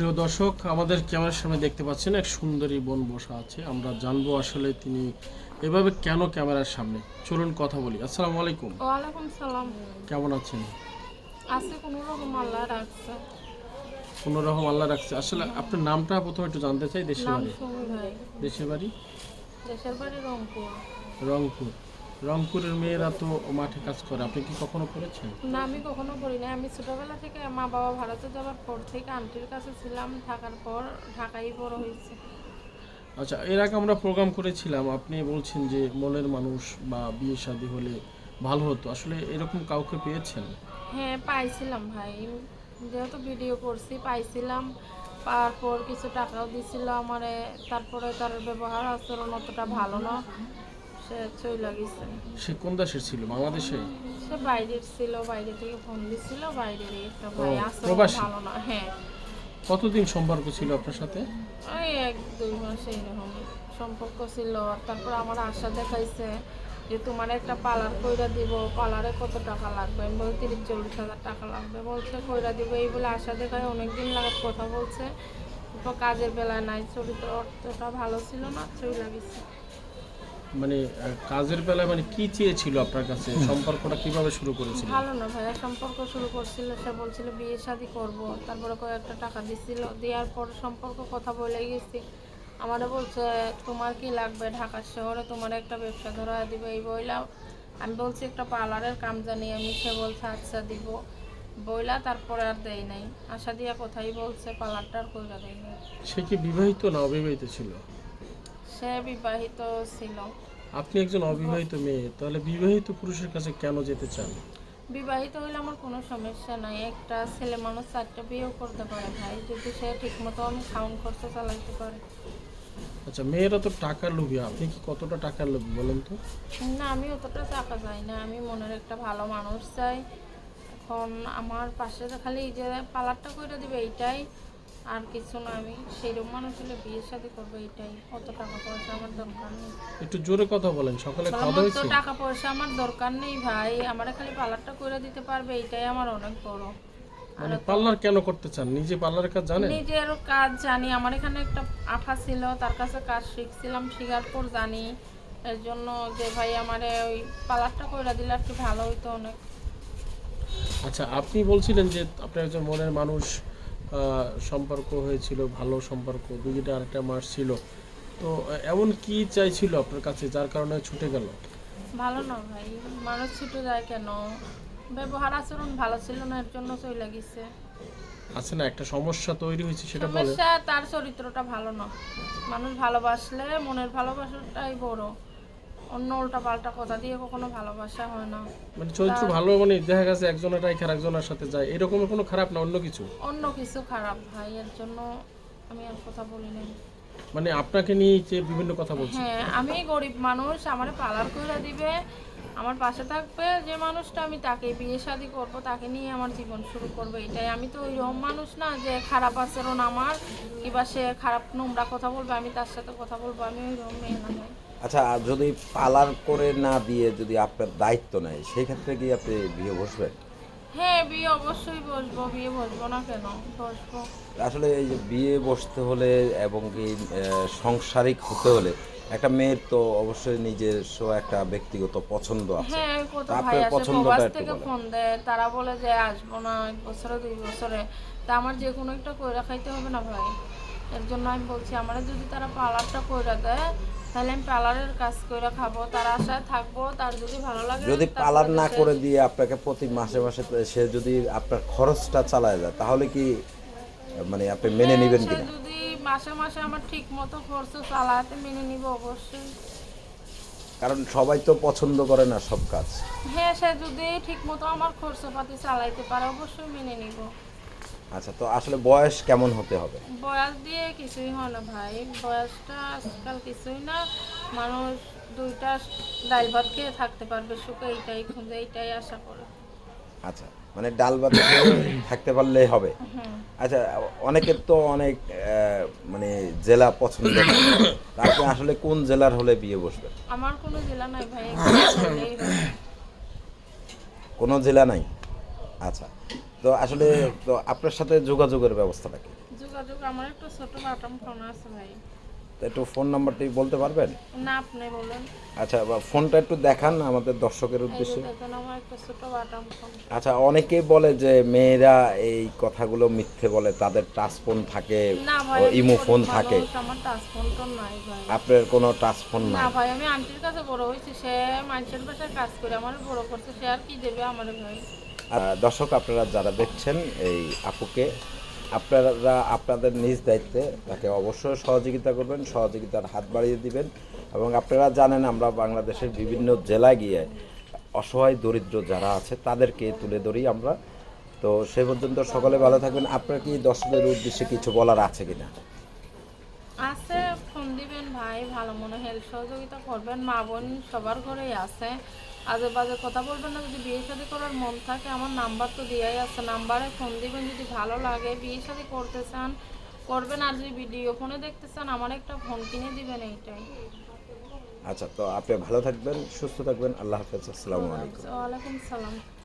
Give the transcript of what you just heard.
প্রিয় দর্শক আমাদের ক্যামেরার সামনে দেখতে পাচ্ছেন এক সুন্দরী বোন বসা আছে। আমরা জানব আসলে তিনি এভাবে কেন ক্যামেরার সামনে? চলুন কথা বলি। আসসালামু আলাইকুম। ওয়ালাইকুম সালাম। কেমন আছেন? আছে কোনো রকম আল্লাহ রাখছে। কোনো রকম আল্লাহ রাখছে। আসলে আপনার নামটা প্রথমে একটু জানতে চাই দেশের বাড়ি? দেশের বাড়ি? দেশের বাড়ি রংপুর। রংপুর। রংপুরের মেয়েরা তো মাঠে কাজ করে আপনি কি কখনো করেছেন? না আমি কখনো করি না আমি ছোটবেলা থেকে মা বাবা ভারতে যাওয়ার পর থেকে আন্টির কাছে ছিলাম থাকার পর ঢাকায় বড় হয়েছে। আচ্ছা এর আগে আমরা প্রোগ্রাম করেছিলাম আপনি বলছেন যে মনের মানুষ বা বিয়ে শাদী হলে ভালো হতো। আসলে এরকম কাউকে পেয়েছেন? হ্যাঁ পাইছিলাম ভাই। যেহেতু ভিডিও করছি পাইছিলাম। পাওয়ার পর কিছু টাকাও দিছিল আমারে। তারপরে তার ব্যবহার আচরণ অতটা ভালো না। সে চলে গেছে। সে কোন দেশের ছিল? বাংলাদেশে? সে বাইরের ছিল বাইরে থেকে ফোন দিছিল বাইরের একটা ভাই আচরণ প্রবাসী? ভালো না হ্যাঁ। কতদিন সম্পর্ক ছিল আপনার সাথে? ওই এক দুই মাস এইরকম সম্পর্ক ছিল। তারপর আমার আশা দেখাইছে যে তোমার একটা পার্লার কইরা দিব পার্লারে কত টাকা লাগবে? আমি বলি তিরিশ চল্লিশ হাজার টাকা লাগবে। বলছে কইরা দিব। এই বলে আশা দেখায় অনেকদিন লাগাত কথা বলছে। কাজের বেলায় নাই চরিত্র অর্থটা ভালো ছিল না চলে গেছে। মানে কাজের বেলায় মানে কি চেয়েছিল আপনার কাছে? সম্পর্কটা কীভাবে শুরু করেছিল? ভালো না ভাইয়া সম্পর্ক শুরু করছিল সে বলছিল বিয়ে শাদি করব তারপরে কয়েকটা টাকা দিছিল দেওয়ার পর সম্পর্ক কথা বলে গেছি। আমারে বলছে তোমার কি লাগবে ঢাকা শহরে? তোমার একটা ব্যবসা ধরা দিবে এই বইলা। আমি বলছি একটা পার্লারের কাম জানি আমি। সে বলছে আচ্ছা দিব। বইলা তারপরে আর দেই নাই। আশা দিয়া কথাই বলছে পার্লারটা আর কইরা দেই নাই। সে কি বিবাহিত না অবিবাহিত ছিল? সে বিবাহিত ছিল। আপনি একজন অবিবাহিত মেয়ে তাহলে বিবাহিত পুরুষের কাছে কেন যেতে চান? বিবাহিত হইলে আমার কোনো সমস্যা নাই। একটা ছেলে মানুষ চারটা বিয়েও করতে পারে ভাই যদি সে ঠিক মতন খাউন খরচা চালাইতে পারে। আচ্ছা মেয়েরা তো টাকার লোভী। আপনি কি কতটা টাকার লোভী বলেন তো? না আমি অতটা টাকা চাই না। আমি মনের একটা ভালো মানুষ চাই। এখন আমার পাশে খালি এই যে পার্লারটা করে দিবে এইটাই আর কিছু না আমি সেইরকম মানুষ হলে বিয়ের সাথে করব এটাই। অত টাকা পয়সা আমার দরকার নেই। একটু জোরে কথা বলেন সকালে খাওয়া আমার দাওয়া হয়েছে? টাকা পয়সা আমার দরকার নেই ভাই আমার খালি পার্লারটা করে দিতে পারবে এটাই আমার অনেক বড়। মানে পার্লার কেন করতে চান? নিজে পার্লারের কাজ জানেন? নিজের কাজ জানি আমার এখানে একটা আফা ছিল তার কাছে কাজ শিখছিলাম শিখার পর জানি। এর জন্য যে ভাই আমার ওই পার্লারটা করে দিলে আর কি ভালো হইতো অনেক। আচ্ছা আপনি বলছিলেন যে আপনার একজন মনের মানুষ সম্পর্ক হয়েছিল ভালো সম্পর্ক দুইটা আরেকটা মাস ছিল। তো এমন কি চাইছিল আপনার কাছে যার কারণে ছুটে গেল? ভালো না ভাই মানুষ ছুটে যায় কেন? ব্যবহার আচরণ ভালো ছিল না এর জন্য চলে গেছে। আছে না একটা সমস্যা তৈরি হয়েছে সেটা বলে সমস্যা তার চরিত্রটা ভালো না। মানুষ ভালোবাসলে মনের ভালোবাসাটাই বড়। অন্য উল্টা পাল্টা কথা দিয়ে কখনো ভালোবাসা হয় না। মানে চরিত্র ভালো মানে দেখা গেছে একজনের রাইখে একজনের সাথে যায়। এরকম কোনো খারাপ না অন্য কিছু? অন্য কিছু খারাপ ভাই এর জন্য আমি আর কথা বলি নাই। মানে আপনাকে নিয়ে যে বিভিন্ন কথা বলছে। হ্যাঁ আমি গরিব মানুষ আমার পার্লার করে দিবে আমার পাশে থাকবে যে মানুষটা আমি তাকে বিয়ে শাদি করব তাকে নিয়ে আমার জীবন শুরু করব এটাই। আমি তো ওইরকম মানুষ না যে খারাপ আচরণ আমার কিবা সে খারাপ নোংরা কথা বলবে আমি তার সাথে কথা বলব আমি ওইরকম মেয়ে না আচ্ছা আর যদি পালার করে না দিয়ে যদি আপনার দায়িত্ব নেয় সেই ক্ষেত্রে কি আপনি বিয়ে বসবেন? হ্যাঁ বিয়ে অবশ্যই বসবো। বিয়ে বসবো না কেন? বসবো। আসলে এই যে বিয়ে বসতে হলে এবং কি সাংসারিক হতে হলে একটা মেয়ের তো অবশ্যই নিজস্ব একটা ব্যক্তিগত পছন্দ আছে। হ্যাঁ কত ভাই আছে প্রবাস থেকে ফোন দেয় তারা বলে যে আসব না এক বছরে দুই বছরে। তা আমার যে কোনো একটা কইরা খাইতে হবে না ভাই? এর জন্য আমি বলছি আমার যদি তারা পার্লারটা কইরা দেয় তাহলে আমি পার্লারের কাজ কইরা খাব তার আশায় থাকব তার যদি ভালো লাগে যদি তারপরে পালার না করে দিয়ে আপনাকে প্রতি মাসে মাসে সে যদি আপনার খরচটা চালায় যায় তাহলে কি মানে আপনি মেনে নেবেন কিনা? যদি মাসে মাসে আমার ঠিক মতো খরচ চালাতে মেনে নিব অবশ্যই। কারণ সবাই তো পছন্দ করে না সব কাজ। হ্যাঁ সে যদি ঠিক মতো আমার খরচপাতি চালাইতে পারে অবশ্যই মেনে নিব। আচ্ছা তো আসলে বয়স কেমন হতে হবে? বয়স দিয়ে কিছুই হয় না ভাই। বয়সটা আজকাল কিছুই না। মানুষ দুইটা ডাল ভাত খেয়ে থাকতে পারবে সুখে এইটাই খুঁজে এইটাই আশা করে। আচ্ছা মানে ডাল ভাত থাকতে পারলেই হবে। আচ্ছা অনেকের তো অনেক মানে জেলা পছন্দ। আপনি আসলে কোন জেলার হলে বিয়ে বসবেন? আমার কোনো জেলা নাই ভাই কোনো জেলা নাই? আচ্ছা তো আসলে, তো আপনার সাথে যোগাযোগের ব্যবস্থাটা কি? যোগাযোগ, আমার একটা ছোট বাটাম ফোন আছে ভাই। একটু ফোন নাম্বারটি বলতে পারবেন? না আপনি বলেন। আচ্ছা ফোনটা একটু দেখান আমাদের দর্শকের উদ্দেশ্যে। আচ্ছা অনেকেই বলে যে মেয়েরা এই কথাগুলো মিথ্যে বলে তাদের টাচ ফোন থাকে ইমো ফোন থাকে। আমার টাচ ফোন তো নাই ভাই। আপনার কোনো টাচ ফোন না ভাই আমি আন্টির কাছে বড় হয়েছি সে মানুষের বাসায় কাজ করে আমার বড় করছে সে আর কি দেবে আমার ভাই? দর্শক আপনারা যারা দেখছেন এই আপুকে আপনারা আপনাদের নিজ দায়িত্বে তাকে অবশ্যই সহযোগিতা করবেন, সহযোগিতার হাত বাড়িয়ে দিবেন এবং আপনারা জানেন আমরা বাংলাদেশের বিভিন্ন জেলায় গিয়ে অসহায়, দরিদ্র যারা আছে তাদেরকে তুলে ধরি আমরা। তো সে পর্যন্ত সকলে ভালো থাকবেন। আপনার কি দর্শকদের উদ্দেশ্যে কিছু বলার আছে কিনা? আছে, ফোন দিবেন ভাই, ভালো মনে হেল্প সহযোগিতা করবেন। মা বোন সবার ঘরেই আছে। আজে বাজে কথা বলবেন না যদি বিয়ে শাদী করার মন থাকে আমার নাম্বার তো দেওয়াই আছে নাম্বারে ফোন দিবেন যদি ভালো লাগে বিয়ে শাদি করতে চান করবেন আর যদি ভিডিও ফোনে দেখতে চান আমার একটা ফোন কিনে দিবেন এইটাই। আচ্ছা তো আপনি ভালো থাকবেন সুস্থ থাকবেন আল্লাহ হাফেজ আসসালামু আলাইকুম। ওয়ালাইকুম সালাম।